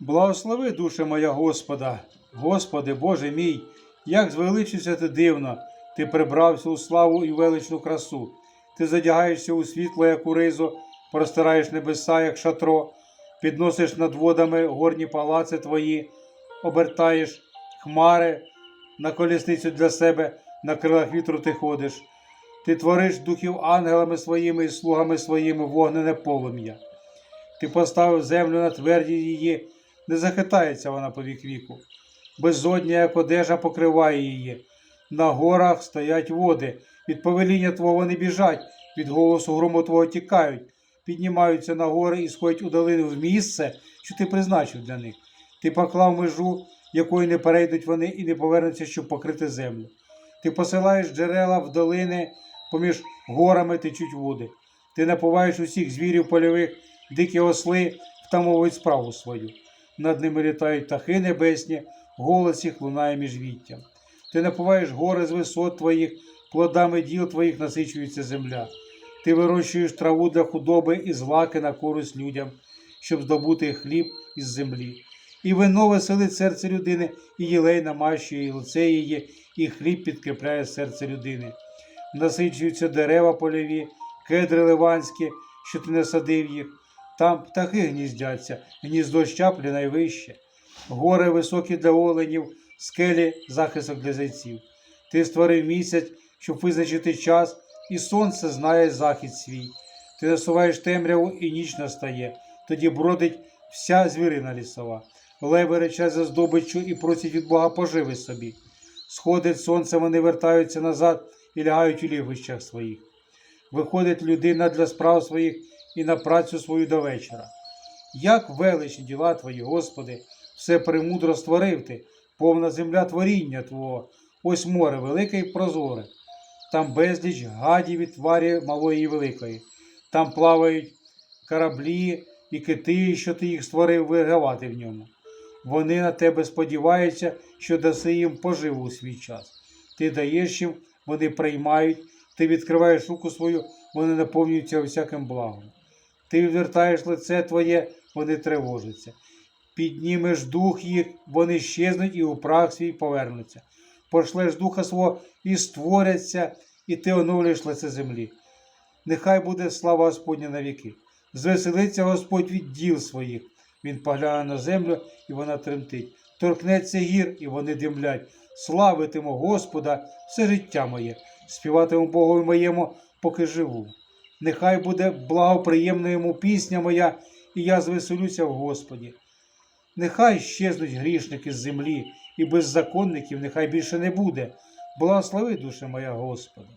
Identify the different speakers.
Speaker 1: Благослови, душа моя Господа, Господи, Боже мій, як звеличився ти дивно, ти прибрався у славу і величну красу, ти задягаєшся у світло, як у ризу, простираєш небеса, як шатро, підносиш над водами горні палаци твої, обертаєш хмари на колісницю для себе, на крилах вітру ти ходиш. Ти твориш духів ангелами своїми і слугами своїми вогнене полум'я. Ти поставив землю на тверді її, не захитається вона по вік віку. Безодня, як одежа, покриває її. На горах стоять води, від повеління Твого вони біжать, від голосу грому Твого тікають, піднімаються на гори і сходять у долину в місце, що ти призначив для них. Ти поклав межу, якою не перейдуть вони і не повернуться, щоб покрити землю. Ти посилаєш джерела в долини, поміж горами течуть води. Ти напуваєш усіх звірів польових, дикі осли втамовують справу свою. Над ними літають птахи небесні, голос їх лунає між віттям. Ти напуваєш гори з висот твоїх, плодами діл твоїх насичується земля. Ти вирощуєш траву для худоби і злаки на користь людям, щоб здобути хліб із землі. І вино веселить серце людини, і єлей намащує і лице її, і хліб підкріпляє серце людини. Насичуються дерева польові, кедри ливанські, що ти не садив їх. Там птахи гніздяться, гніздо щаплі найвище. Гори високі для оленів, скелі захисток для зайців. Ти створив місяць, щоб визначити час, і сонце знає захід свій. Ти насуваєш темряву, і ніч настає. Тоді бродить вся звірина лісова. Леви речать за здобиччю і просять від Бога поживи собі. Сходить сонце, вони вертаються назад і лягають у лігвищах своїх. Виходить людина для справ своїх і на працю свою до вечора. Як величні діла твої, Господи, все премудро створив ти, повна земля творіння Твого, ось море велике і прозоре. Там безліч гадів і тварі малої і великої. Там плавають кораблі і кити, що ти їх створив вигравати в ньому. Вони на тебе сподіваються, що даси їм поживу у свій час. Ти даєш їм, вони приймають, ти відкриваєш руку свою, вони наповнюються всяким благом. Ти відвертаєш лице твоє, вони тривожаться. Піднімеш дух їх, вони щезнуть і у прах свій повернуться. Пошлеш духа свого і створяться, і ти оновлюєш лице землі. Нехай буде слава Господня на віки. Звеселиться Господь від діл своїх. Він погляне на землю, і вона тремтить. Торкнеться гір, і вони димлять. Славитиму Господа все життя моє, співатиму Богові моєму, поки живу. Нехай буде благоприємна йому пісня моя, і я звеселюся в Господі. Нехай щезнуть грішники з землі, і беззаконників нехай більше не буде. Благослови душа моя Господа.